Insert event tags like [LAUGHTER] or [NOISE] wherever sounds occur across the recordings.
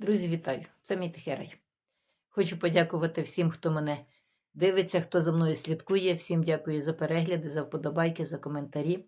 Друзі, вітаю! Це мій тихий. Хочу подякувати всім, хто мене дивиться, хто за мною слідкує. Всім дякую за перегляди, за вподобайки, за коментарі.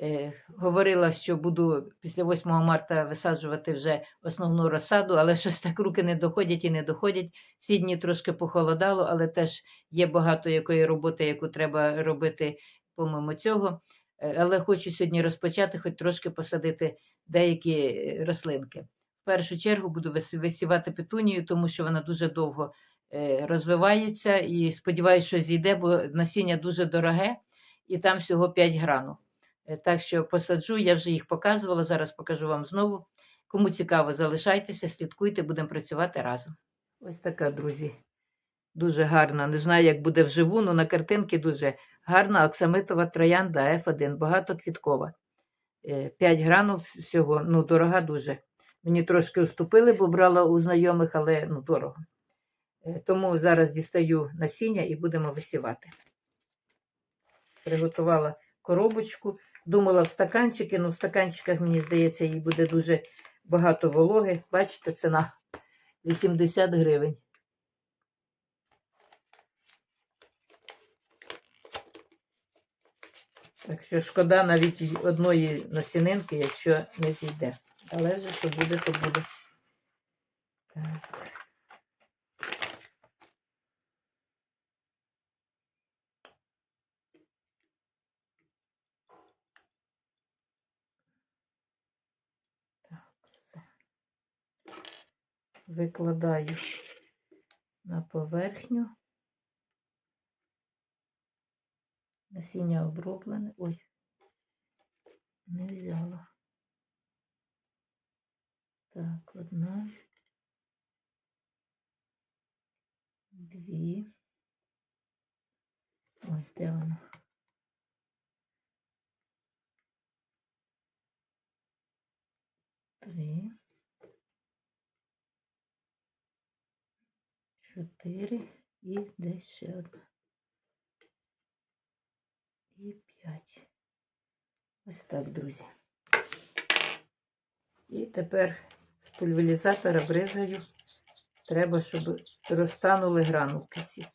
Е, говорила, що буду після 8 марта висаджувати вже основну розсаду, але щось так руки не доходять і не доходять. Ці дні трошки похолодало, але теж є багато якої роботи, яку треба робити помимо цього. Е, Але хочу сьогодні розпочати, хоч трошки посадити деякі е, рослинки. В першу чергу буду висівати петунію, тому що вона дуже довго е, розвивається і сподіваюся, що зійде, бо насіння дуже дороге і там всього 5 гранул. Е, Так що посаджу, я вже їх показувала, зараз покажу вам знову. Кому цікаво, залишайтеся, слідкуйте, будемо працювати разом. Ось така, друзі. Дуже гарна. Не знаю, як буде вживу, але на картинки дуже гарна оксамитова троянда F1, багатоквіткова. 5 гранул всього, ну, дорога дуже. Мені трошки уступили, бо брала у знайомих, але ну, дорого. Е, Тому зараз дістаю насіння і будемо висівати. Приготувала коробочку. Думала в стаканчики, але в стаканчиках, мені здається, їй буде дуже багато вологи. Бачите, ціна 80 гривень. Так що шкода навіть одної насінинки, якщо не зійде. Але вже що буде, то буде. Так. Викладаю на поверхню. Насіння оброблене. Ой, не взяла. Так, одна. Дві. Ой, де вона? Три. Чотири і десь ще одна. І п'ять. Ось так, друзі. І тепер пульверізатора бризгаю. Треба, щоб розтанули гранулки ці.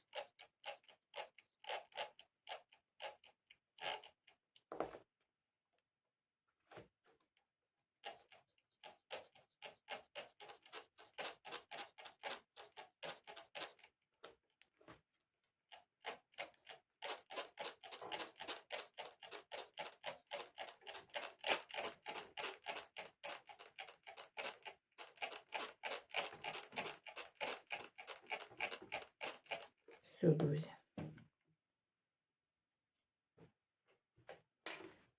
Все, друзі.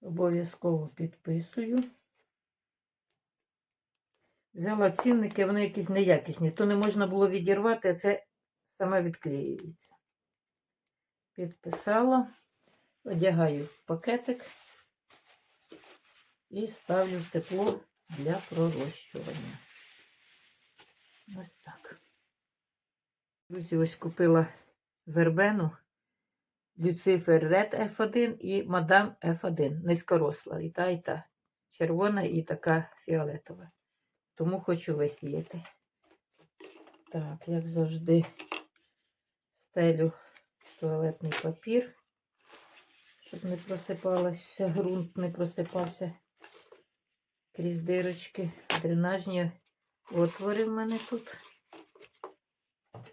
Обов'язково підписую. Взяла цінники, вони якісь неякісні. То не можна було відірвати, а це саме відклеюється. Підписала, одягаю пакетик і ставлю в тепло для пророщування. Ось так. Друзі, ось купила вербену, Люцифер Ред F1 і Мадам F1. Низькоросла. І та, і та. Червона і така фіолетова. Тому хочу висіяти. Так, як завжди, стелю туалетний папір, щоб не просипалося, ґрунт не просипався крізь дирочки. Дренажні отвори в мене тут.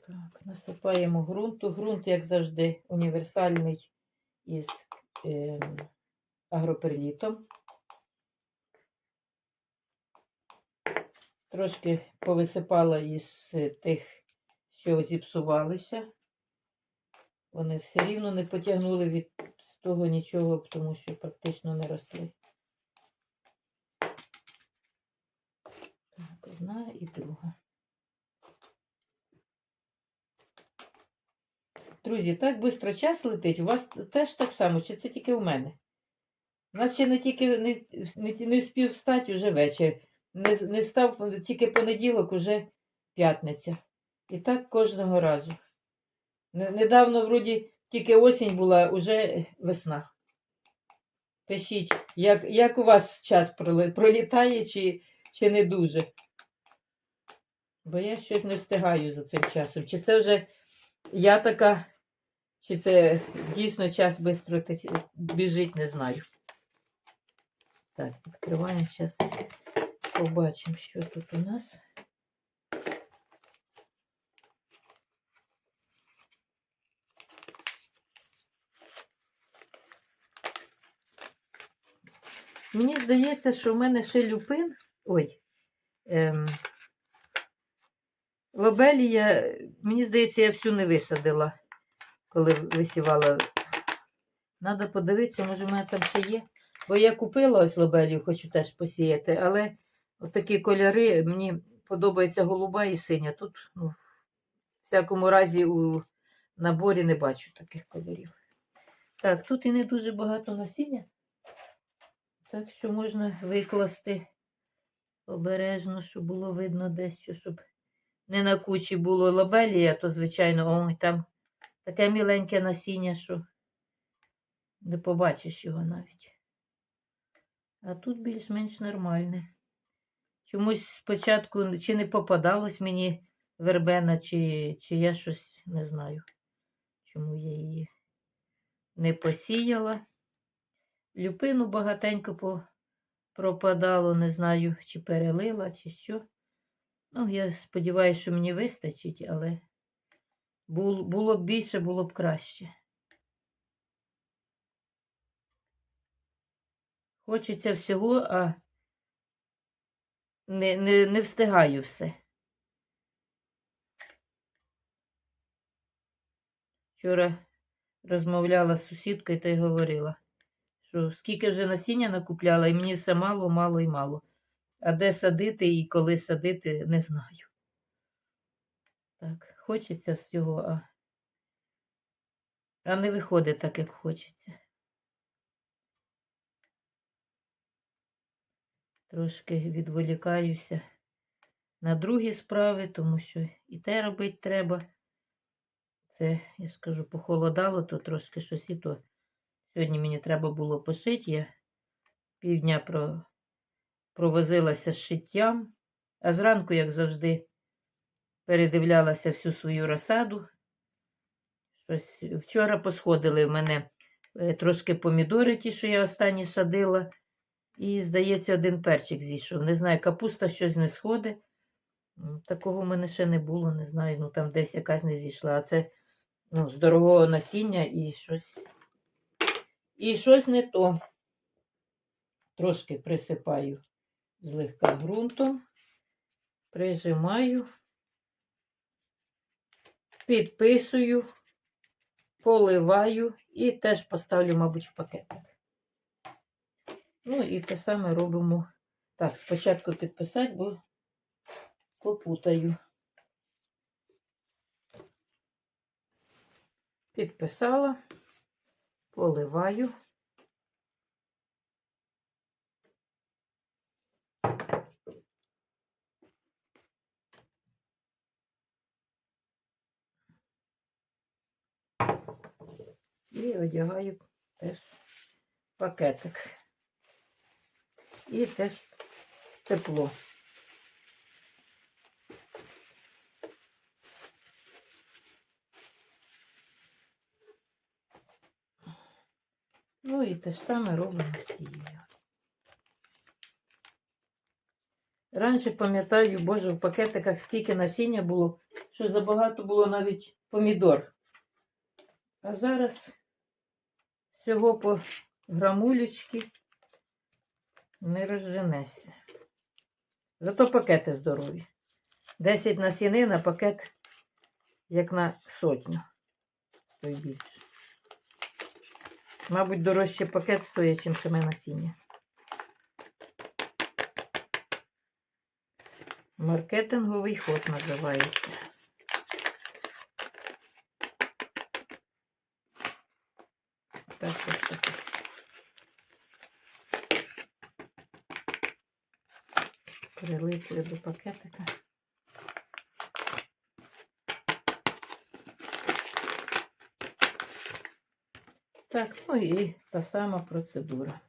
Так, насипаємо ґрунту. Ґрунт, як завжди, універсальний із е, агроперлітом. Трошки повисипала із е, тих, що зіпсувалися. Вони все рівно не потягнули від того нічого, тому що практично не росли. Так, одна і друга. Друзі, так швидко час летить. У вас теж так само, чи це тільки у мене? У нас ще не тільки не, не, не встиг встати вже вечір. Не, не став тільки понеділок, уже п'ятниця. І так кожного разу. Недавно, вроді, тільки осінь була, уже весна. Пишіть, як, як у вас час пролітає, чи, чи не дуже? Бо я щось не встигаю за цим часом. Чи це вже я така, чи це дійсно час швидко біжить, не знаю. Так, відкриваємо зараз. Побачимо, що тут у нас. Мені здається, що в мене ще люпин. Ой. Ем, лобелія, мені здається, я всю не висадила, коли висівала. Надо подивитися, може, в мене там ще є. Бо я купила ось лобелію, хочу теж посіяти, але отакі кольори, мені подобається голуба і синя. Тут, ну, в всякому разі, у наборі не бачу таких кольорів. Так, тут і не дуже багато насіння. Так що можна викласти обережно, щоб було видно дещо, щоб не на кучі було лобелія, то, звичайно, ой, там таке міленьке насіння, що не побачиш його навіть. А тут більш-менш нормальне. Чомусь спочатку чи не попадалось мені вербена, чи, чи я щось не знаю, чому я її не посіяла. Люпину багатенько пропадало, не знаю, чи перелила, чи що. Ну, я сподіваюся, що мені вистачить, але було, б більше, було б краще. Хочеться всього, а не, не, не встигаю все. Вчора розмовляла з сусідкою та й говорила, що скільки вже насіння накупляла, і мені все мало, мало і мало. А де садити і коли садити, не знаю. Так, хочеться всього, а, а не виходить так, як хочеться. Трошки відволікаюся на другі справи, тому що і те робити треба. Це, я скажу, похолодало, то трошки щось і то. Сьогодні мені треба було пошити. Я півдня про... провозилася з шиттям, а зранку, як завжди, передивлялася всю свою розсаду. Щось вчора посходили в мене е, трошки помідори, ті, що я останні садила. І, здається, один перчик зійшов. Не знаю, капуста щось не сходить. Такого в мене ще не було, не знаю. Ну там десь якась не зійшла. А це ну, з дорогого насіння і щось. І щось не то. Трошки присипаю злегка ґрунтом, прижимаю, підписую, поливаю і теж поставлю, мабуть, в пакетик. Ну і те саме робимо. Так, спочатку підписати, бо попутаю. Підписала, поливаю. І одягаю теж пакетик. І теж тепло. Ну і те ж саме робимо з цією. Раніше пам'ятаю, боже, в пакетиках скільки насіння було, що забагато було навіть помідор. А зараз всього по грамулечки не розженешся. Зато пакети здорові. 10 насінин, а пакет як на сотню. То й більше. Мабуть, дорожче пакет стоїть, чим саме насіння. Маркетинговий ход називається. ще до пакетика. Так, ну і та сама процедура.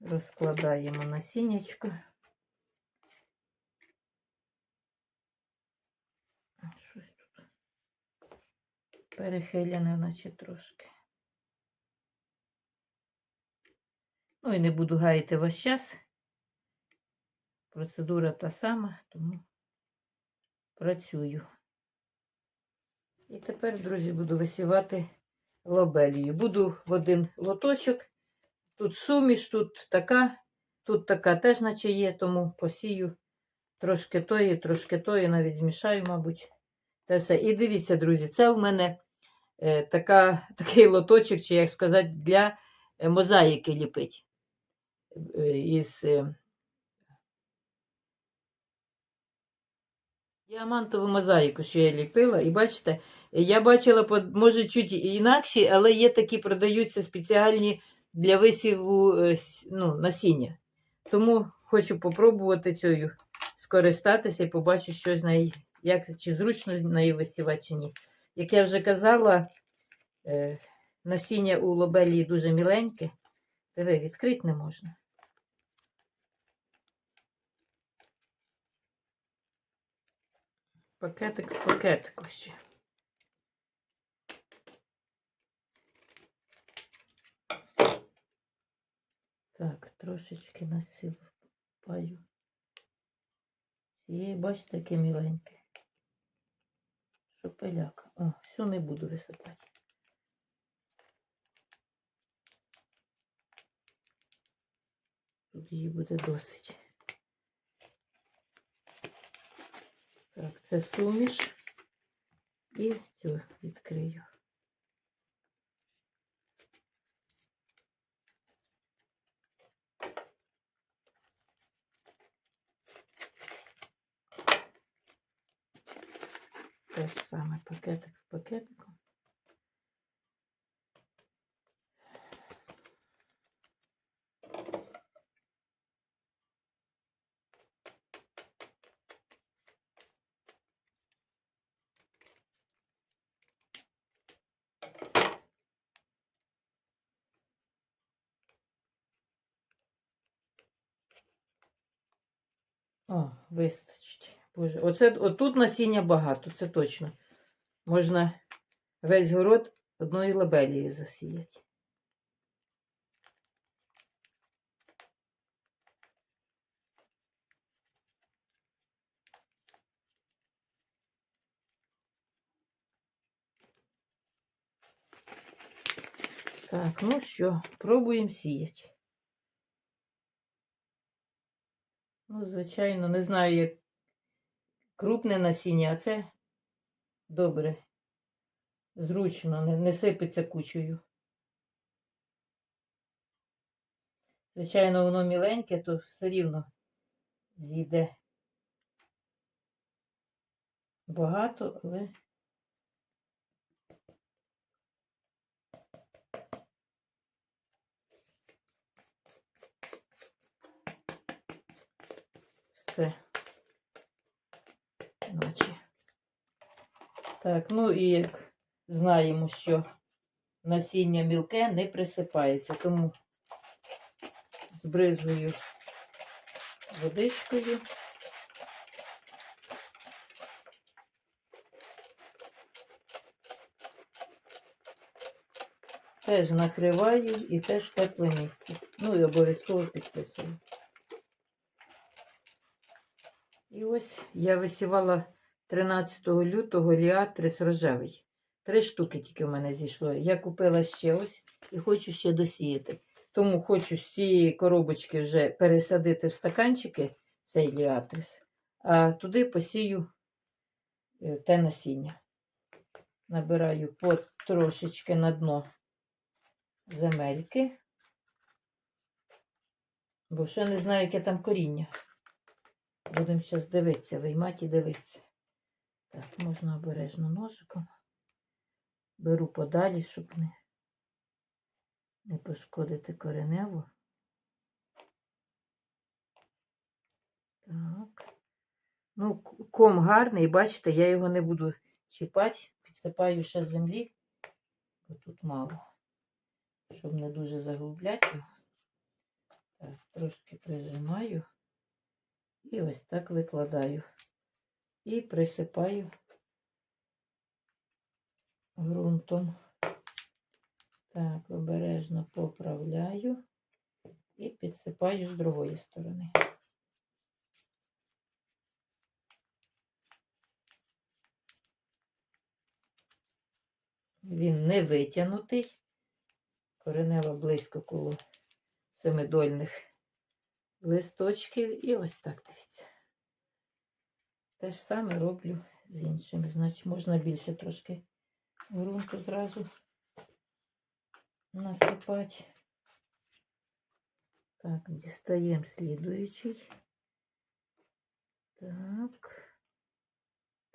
Розкладаємо насіннячко. Щось тут перехиляне, наче трошки. Ну і не буду гаяти ваш час. Процедура та сама, тому працюю. І тепер, друзі, буду висівати лобелію. Буду в один лоточок. Тут суміш, тут така, тут така теж наче є, тому посію трошки тої, трошки тої, навіть змішаю, мабуть. Та все. І дивіться, друзі, це в мене е, така, [LAUGHS] такий лоточок, чи як сказати, для е, мозаїки ліпить. Е, із е, діамантову мозаїку, що я ліпила. І бачите, я бачила, може, чуть інакші, але є такі, продаються спеціальні для висіву е, ну, насіння. Тому хочу попробувати цією скористатися і побачу, що з неї, як, чи зручно нею висівати, чи ні. Як я вже казала, е, насіння у лобелії дуже міленьке. Диви, відкрити не можна. Пакетик в пакетику ще. Так, трошечки насипаю. Цієї, бачите, яке міленьке. Шопеляка. О, всю не буду висипати. Тут її буде досить. Так, це суміш. І цю відкрию. Те ж саме пакетик в пакетику. О, вистачить. Боже, оце отут насіння багато, це точно. Можна весь город одною лабелією засіяти. Так, ну що, пробуємо сіяти. Ну, звичайно, не знаю, як крупне насіння, а це добре. Зручно, не, не сипеться кучею. Звичайно, воно міленьке, то все рівно зійде багато, але все. Наче. Так, ну і як знаємо, що насіння мілке не присипається, тому збризую водичкою. Теж накриваю і теж тепле місце. Ну і обов'язково підписую. І ось я висівала 13 лютого ліатрис рожевий. Три штуки тільки в мене зійшло. Я купила ще ось і хочу ще досіяти. Тому хочу з цієї коробочки вже пересадити в стаканчики цей ліатрис, а туди посію е, те насіння. Набираю потрошечки на дно земельки, бо ще не знаю, яке там коріння. Будемо зараз дивитися, виймати і дивитися. Так, можна обережно ножиком. Беру подалі, щоб не, не пошкодити кореневу. Так. Ну, ком гарний, бачите, я його не буду чіпати. Підсипаю ще землі, бо тут мало. Щоб не дуже заглубляти. Так, трошки прижимаю. І ось так викладаю. І присипаю ґрунтом. Так, обережно поправляю і підсипаю з другої сторони. Він не витягнутий. Коренева близько коло семидольних листочків. І ось так дивіться. Те ж саме роблю з іншими. Значить, можна більше трошки ґрунту зразу насипати. Так, дістаємо слідуючий. Так.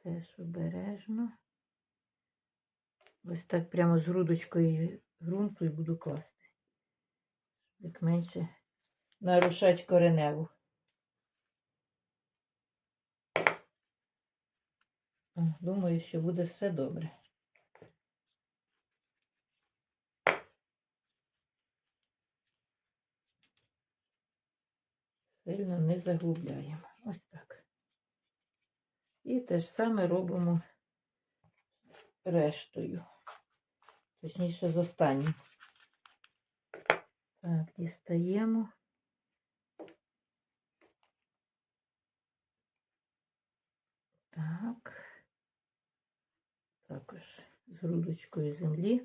Теж обережно. Ось так прямо з грудочкою ґрунту і буду класти. Як менше нарушать кореневу. Думаю, що буде все добре. Сильно не заглубляємо. Ось так. І те ж саме робимо рештою. Точніше, з останнім. Так, дістаємо. Так. Також з грудочкою землі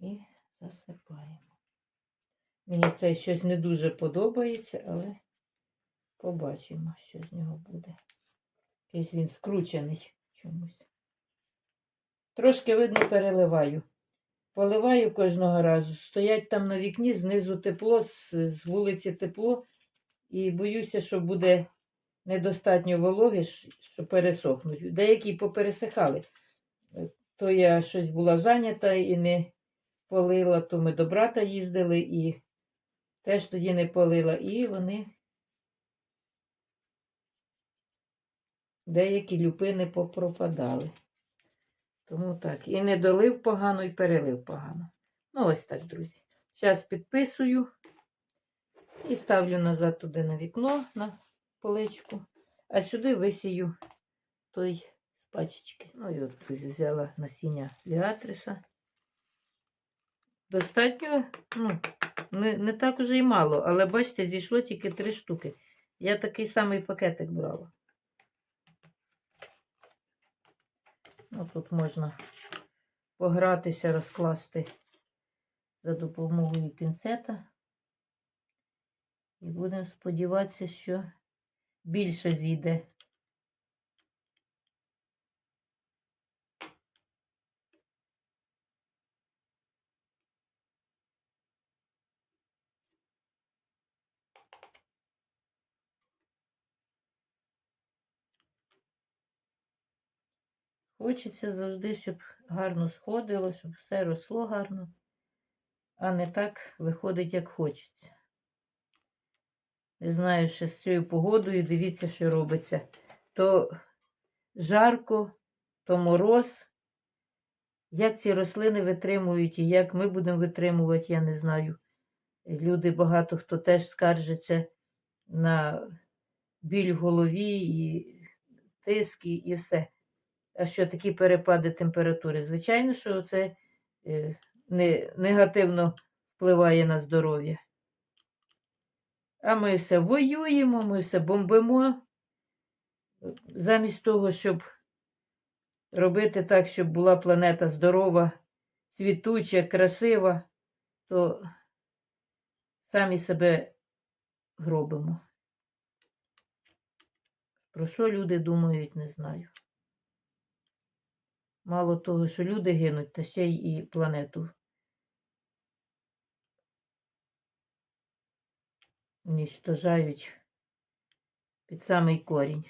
і засипаємо. Мені це щось не дуже подобається, але побачимо, що з нього буде. Якийсь він скручений чомусь. Трошки, видно, переливаю. Поливаю кожного разу. Стоять там на вікні, знизу тепло, з, вулиці тепло. І боюся, що буде недостатньо вологи, що пересохнуть. Деякі попересихали. То я щось була зайнята і не полила, то ми до брата їздили і теж тоді не полила. І вони деякі люпини попропадали. Тому так. І не долив погано, і перелив погано. Ну, ось так, друзі. Зараз підписую і ставлю назад туди на вікно, на поличку, а сюди висію той з пачечки. Ну і от взяла насіння ліатриса. Достатньо, ну, не, не так уже і мало, але бачите, зійшло тільки три штуки. Я такий самий пакетик брала. Ну, тут можна погратися, розкласти за допомогою пінцета. І будемо сподіватися, що більше зійде. Хочеться завжди, щоб гарно сходило, щоб все росло гарно, а не так виходить, як хочеться. Не знаю, що з цією погодою, дивіться, що робиться. То жарко, то мороз. Як ці рослини витримують і як ми будемо витримувати, я не знаю. Люди багато хто теж скаржиться на біль в голові, і тиск, і, все. А що такі перепади температури? Звичайно, що це е, не, негативно впливає на здоров'я. А ми все воюємо, ми все бомбимо. Замість того, щоб робити так, щоб була планета здорова, цвітуча, красива, то самі себе гробимо. Про що люди думають, не знаю. Мало того, що люди гинуть, та ще й планету унічтожають під самий корінь.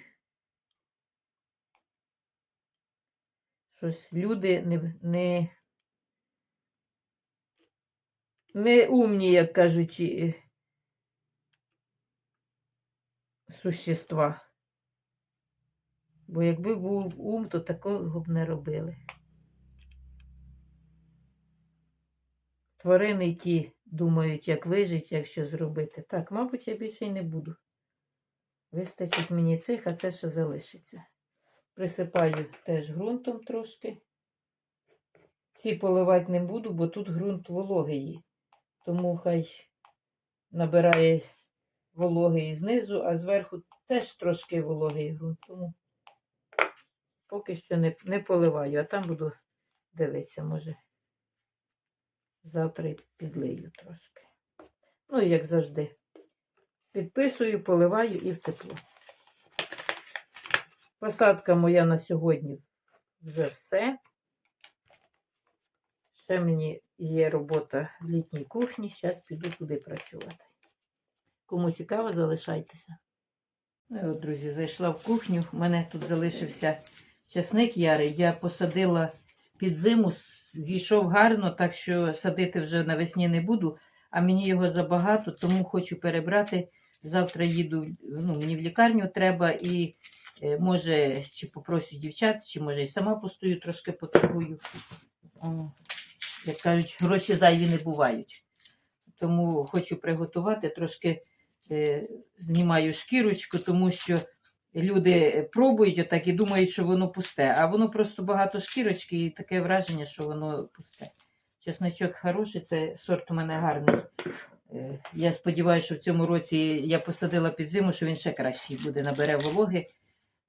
Щось люди не, не, не умні, як кажуть, существа. Бо якби був ум, то такого б не робили. Тварини ті думають, як вижити, як що зробити. Так, мабуть, я більше й не буду. Вистачить мені цих, а це ще залишиться. Присипаю теж ґрунтом трошки. ці поливати не буду, бо тут ґрунт вологий. Тому хай набирає вологи і знизу, а зверху теж трошки вологий ґрунт. Тому поки що не, не поливаю, а там буду дивитися, може. Завтра підлию трошки. Ну, як завжди. Підписую, поливаю і в тепло. Посадка моя на сьогодні вже все. Ще мені є робота в літній кухні. Зараз піду туди працювати. Кому цікаво, залишайтеся. Ну от, друзі, зайшла в кухню. У мене тут залишився часник ярий. Я посадила під зиму, зійшов гарно, так що садити вже навесні не буду, а мені його забагато, тому хочу перебрати. Завтра їду, ну, мені в лікарню треба і е, може чи попросю дівчат, чи може і сама постою, трошки поторгую. О, Як кажуть, гроші зайві не бувають. Тому хочу приготувати, трошки е, знімаю шкірочку, тому що люди пробують отак і думають, що воно пусте, а воно просто багато шкірочки і таке враження, що воно пусте. Чесночок хороший, це сорт у мене гарний. Е, Я сподіваюся, що в цьому році я посадила під зиму, що він ще кращий буде, набере вологи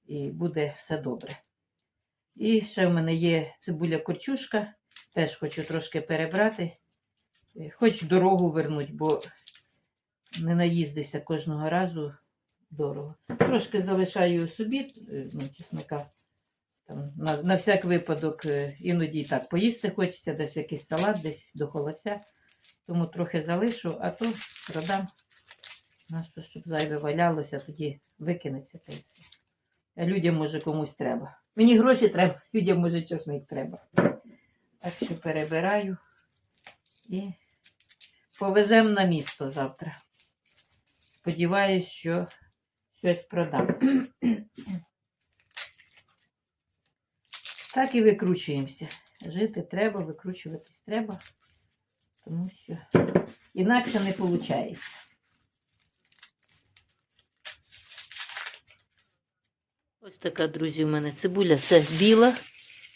і буде все добре. І ще в мене є цибуля корчушка, теж хочу трошки перебрати. Е, Хоч дорогу вернуть, бо не наїздися кожного разу дорого. Трошки залишаю собі е, ну, чесника. Там, на, на всяк випадок, е, іноді так поїсти хочеться, десь якийсь салат, десь до холодця. Тому трохи залишу, а то продам. Щоб зайве валялося, тоді викинеться та все. А людям може комусь треба. Мені гроші треба, [LAUGHS] людям може чесник треба. Так що перебираю і повеземо на місто завтра. Сподіваюсь, що щось продам. Так і викручуємося. Жити треба, викручуватись треба, тому що інакше не виходить. Ось така, друзі, у мене цибуля. Це біла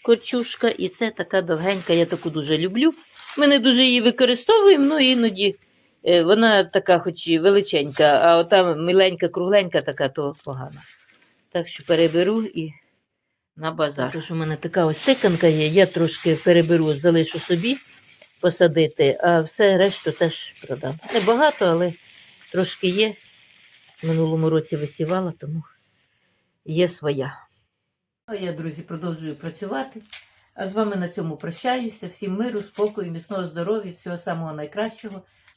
корчушка, і це така довгенька, я таку дуже люблю. Ми не дуже її використовуємо, ну іноді вона така, хоч і величенька, а ота миленька, кругленька така, то погана. Так що переберу і на базар. Тож у мене така ось тиканка є, я трошки переберу, залишу собі посадити, а все решту теж продам. Небагато, але трошки є. В минулому році висівала, тому є своя. А я, друзі, продовжую працювати. А з вами на цьому прощаюся. Всім миру, спокою, міцного здоров'я, всього самого найкращого.